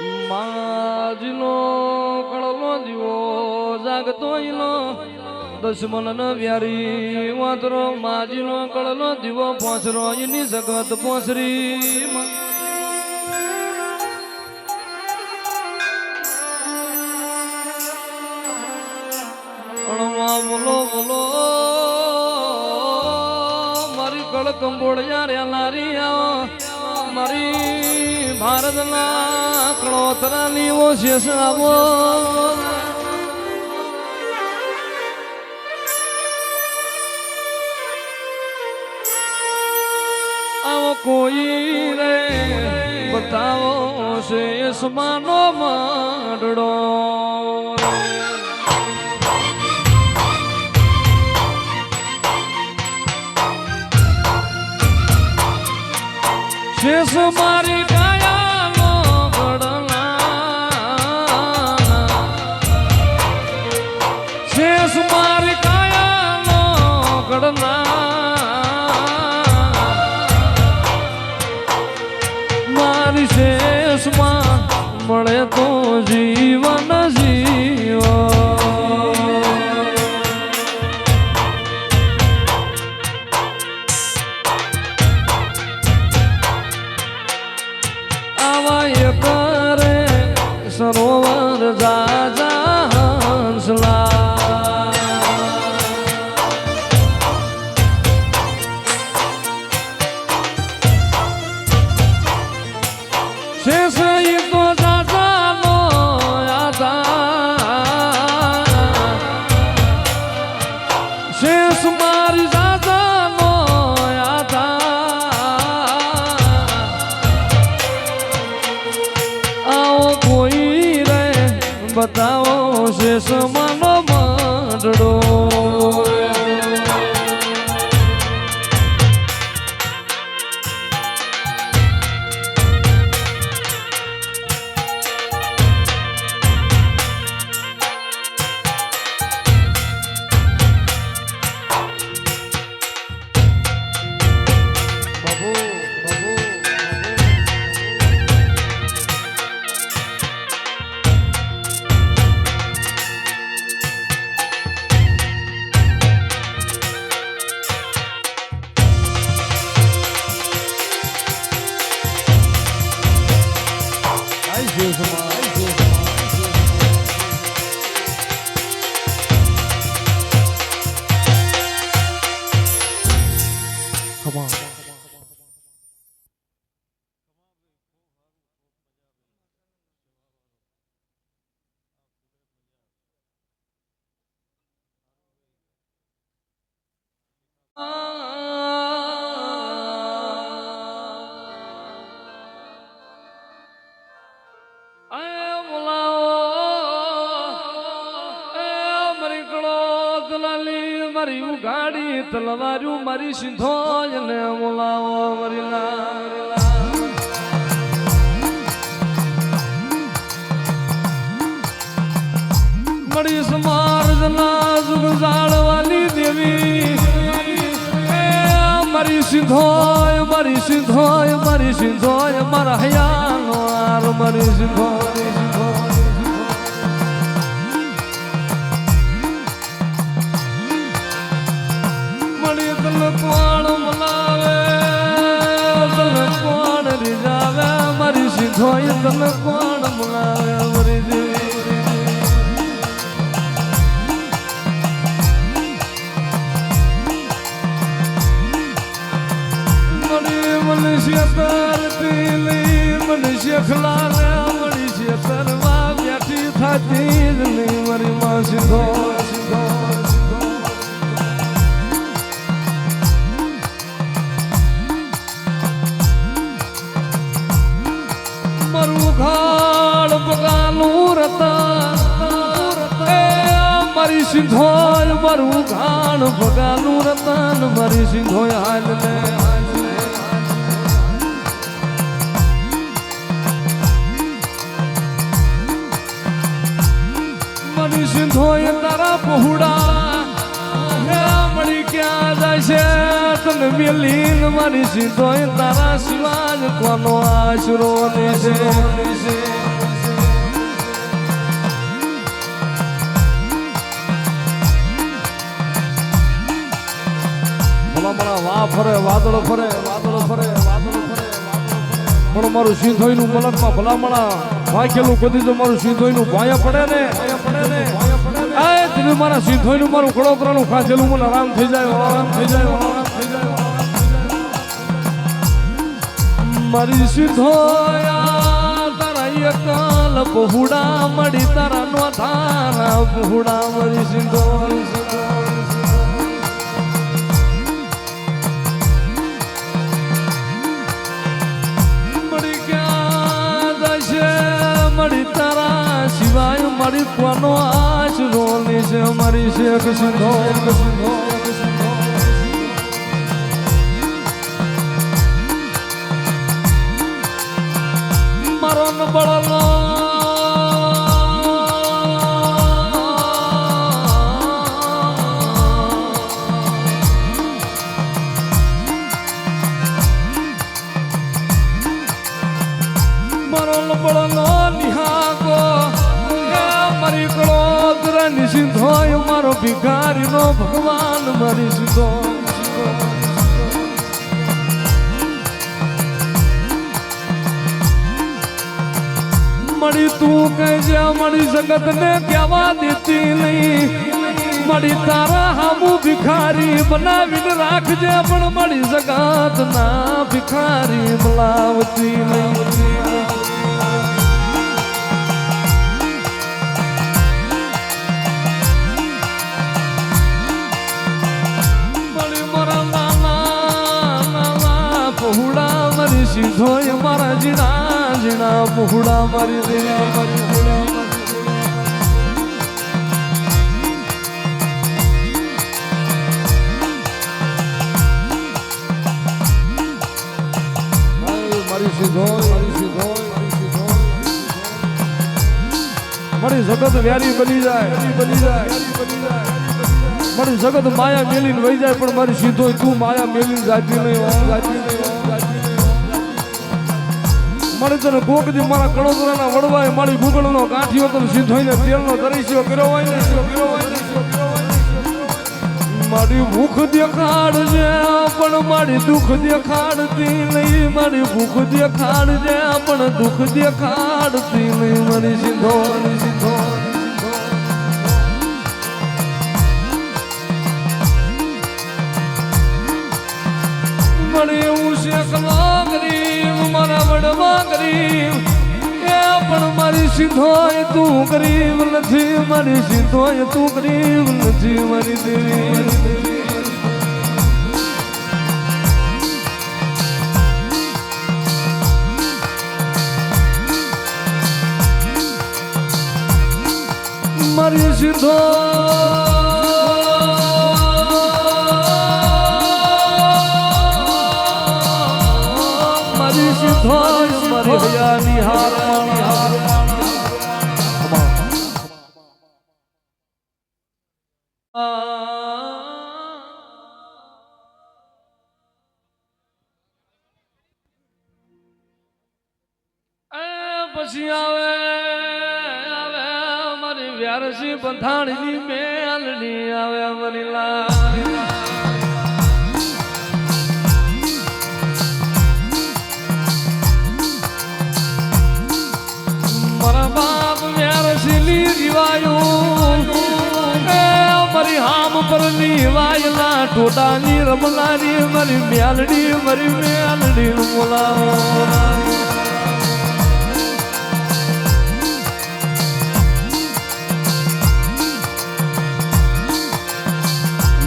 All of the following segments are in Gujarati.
માજનો કળલો દીવો જાગતો ઈલો. દશમન વ્યારી વાતરો, માજનો કળલો દીવો પોસરો એની જગત પોસરી બોલો બોલો. મારી કળ કંબોળિયા યાર લારી આવો. મારી ભારતના કળોતરાની ઓ છે આવો. આવો કોઈ રે બતાવો શેષ માનો માંડડો શેષ મારી ઉગાડી તલવારું મારી સિંધો ને બોલાવો મરીલા મળી સમાર જના જુગ જાળવાની દેવી. મારી સિંધોય મારી સિંધોય મારી સિંધોય મારા હયાનો આર મારી સિંધોય મારી તમે કોણ મનાવે બગાનું રતન એ મારી સિંધોય મારું ઘાણ બગાનું રતન મારી સિંધોય હાલ ને મારી સિંધોય તારા પહોળા, હે મળી ક્યાં છે? તને મેલીન મારી સિંધોય તારા શિવાજ કોનો આશરો છે? ભલામણા વા ફરે, વાદળ ફરે વાદળ ફરે વાદળ ફરે પણ મારું સિંધોઈનું મલકમાં ભલામણા વાંખેલું કદી તો મારું સિંધોઈનું ભાયા પડે ને? પડે ને આ તમે મારા સિંધોઈનું મારું કડોતરાનું ખાધેલું મને આરામ થઈ જાય, આરામ થઈ જાય, આરામ થઈ જાય મારી સિંધોયા તારા એકલ બહુડા મળી, તારા નો તારા બહુડા. મારી સિંધોઈ મળી તારા સિવાય મળી કોનો આશરો લેશે મારી શેખ સિંધો. મારો ન બળલો મારો કળોદર નિસિંધોય મારો ભિખારીનો ભગવાન મારી સિંધો. મળી તું કહેજે મળી જગત ને કહેવા દેતી નહીં. મળી તારા હામુ ભિખારી બનાવીને રાખજે, પણ મળી જગત ના ભિખારી બોલાવતી નહીં. પહોળા મારી દેવી મારી મારી જગત વ્યારી બની જાય બની જાય. મારી જગત માયા મેલીને વહી જાય, પણ મારી સીધો તું માયા મેલીને જાતી નહીં જાતી નહીં હો. મારે તને કોક દી મારા કણોદરાના વડવાએ મારી ભૂગળનો કાઠીઓ તો સીધોઈને તેલનો દરીસ્યો કર્યો હોય ને. કર્યો હોય ને મારી ભૂખ દેખાડજે, પણ મારી દુઃખ દેખાડતી નહીં. મારી ભૂખ દેખાડજે, પણ દુઃખ દેખાડતી નહીં. મારી સીધો સીધો. મને એવું છે કલા મારા વડમાં ગરીબ. એ પણ મારી સિંધોય તું ગરીબ નથી, મારી સિંધોય તું ગરીબ નથી, મારી દેવી. મારી સિંધો પછી આવે આવે મારી વ્યારસી બંધાણીની મેલની આવે મારી ટોટાની રમલાની મારી મ્યાલડી મારી મ્યાલડી બોલાવો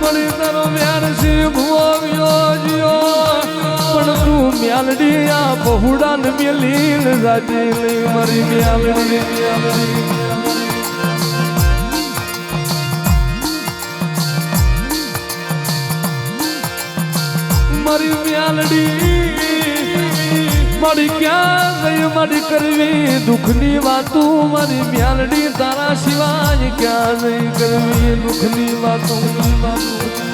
મળી તારો વ્યારસી ભુવાવ્યો જીયો પણ તું મ્યાલડી આ બહુડા ને મેલીન રાજી મારી મ્યાલડી મ્યાલડી મારી મ્યાલડી મારી ક્યાં ગઈ મારી કરવી? દુઃખની વાતો મારી મ્યાલડી તારા સિવાય ક્યાં નહીં કરવી? દુઃખની વાતો વાતો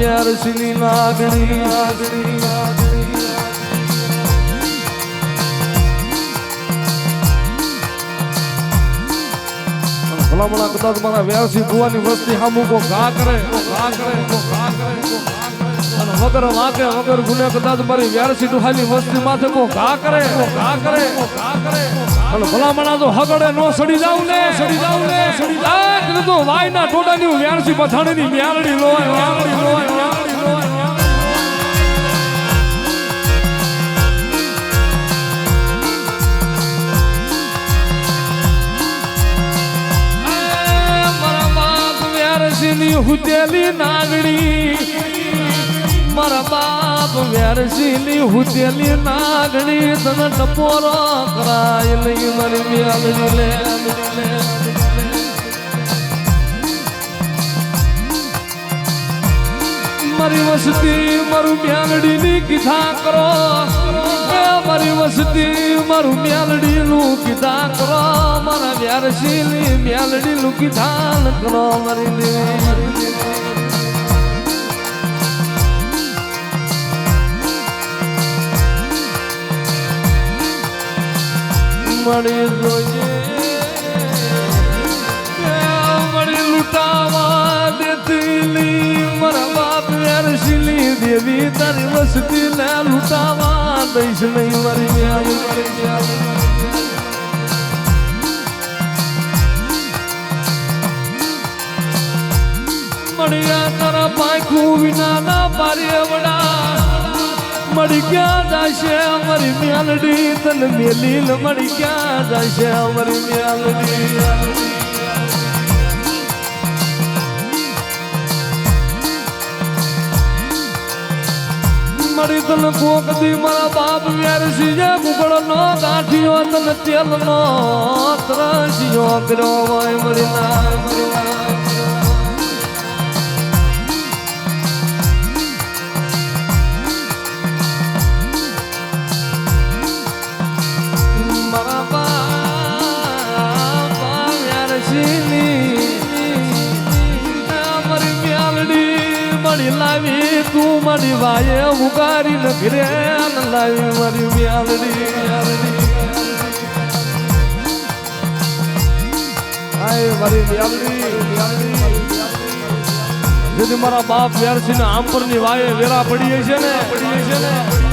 વ્યારસીની લાગણી. લાગણી ભલામણા કદાચ મારા વ્યાસી ભુવાની વસ્તી સામું કો ઘા ઘા કરે ઘા કરે ઘા કરે. વગર વાંકે વગર ગુને કદાચ મારી વ્યાર સીધું હાલી વસ્તી માથે કો ઘા કરે કા કરે કો ઘા કરે. અને ભલામણા તો હગડે નો સડી જાવ ને. સડી જાવ ને, સડી જાવ તો વાયના ટોડાની ની મ્યાલડી લોય મ્યાલડી લોય મ્યાલડી લોય મારા બાપની હુતેલી નાગણી મારા બાપ વ્યારસીની હુતેલી નાગણી તને ટપોરો કરાય લઈ મારી વ્યાલડી લે મારી વસતી મારું મ્યાલડી ની કીધા કરો. મારી વસતી મારું મ્યાલડી નું કીધા કરો. મારા વ્યારસીની મ્યાલડી નું કીધા કરો મારી દેવી મળી જોઈએ મળી લૂંટાવા દેતીલી મારા બાપ અરશીલી દેવી તારી વસતી ને લૂંટાવા દઈશ નહીં મારી વ્યાજ મારી વ્યાજ મળ્યા તારા પાંખું વિના ના પારી વડા. મળી ક્યાં જશે? અમારી મ્યાલડી તને મેલી ને મળી ક્યાં જશે? અમારી મ્યાલડી. મારી તન કોક દી મારા બાપ વ્યારસી જે કુકડો નો ગાંઠીઓ તન તેલ નો ત્રસિયો કર્યો હોય મરી ના. લાવી તું મારી વાયે ઉગારી ન ઘરે લાવી મારી મ્યાલડી મારી મ્યાલડી મારા બાપ વ્યારસી ને આંપરની વાયે વેરા પડીએ છે ને પડીએ છે ને?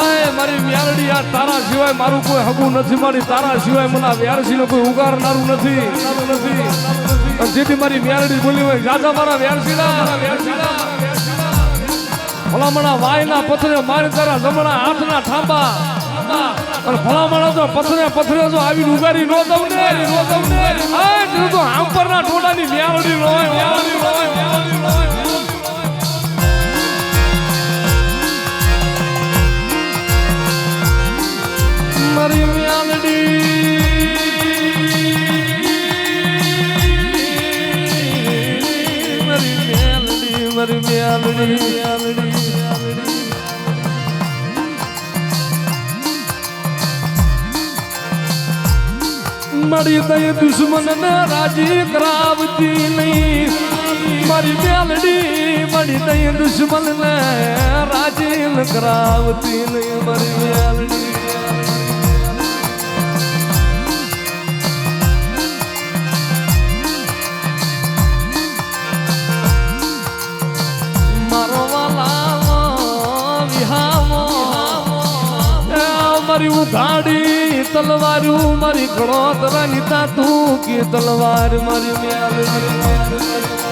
આય, મારી વ્યારડી આ તારા સિવાય મારું કોઈ હગું નથી. મારી તારા સિવાય મને વ્યારસી કોઈ ઉગારનારું નથી. નથી જેથી મારી વ્યારડી બોલી હોય, રાજા મારા વ્યારસીના. ભલામણા વાયના પથરે મારી તારા જમણા હાથના થાંબા અને ભલામણા તો પથરે પથરે જો આવીને ઉગારી નો દઉં ને નો દઉં ને આય, તે તો આંપરના ટોડાની વ્યારડી નો હોય વ્યારડી નો હોય. મારી મ્યાલડી મારી મ્યાલડી મારી મ્યાલડી મ્યાલડી મળી દઈ દુશ્મન ને રાજી કરાવતી નહીં. મારી મ્યાલડી મળી દઈ દુશ્મન ને રાજી કરાવતી નહીં. મારી મ્યાલડી મારી ઉઘાડી તલવારું મારી ઘણોતરા નીતા તું કે તલવાર મારી મ્યાલ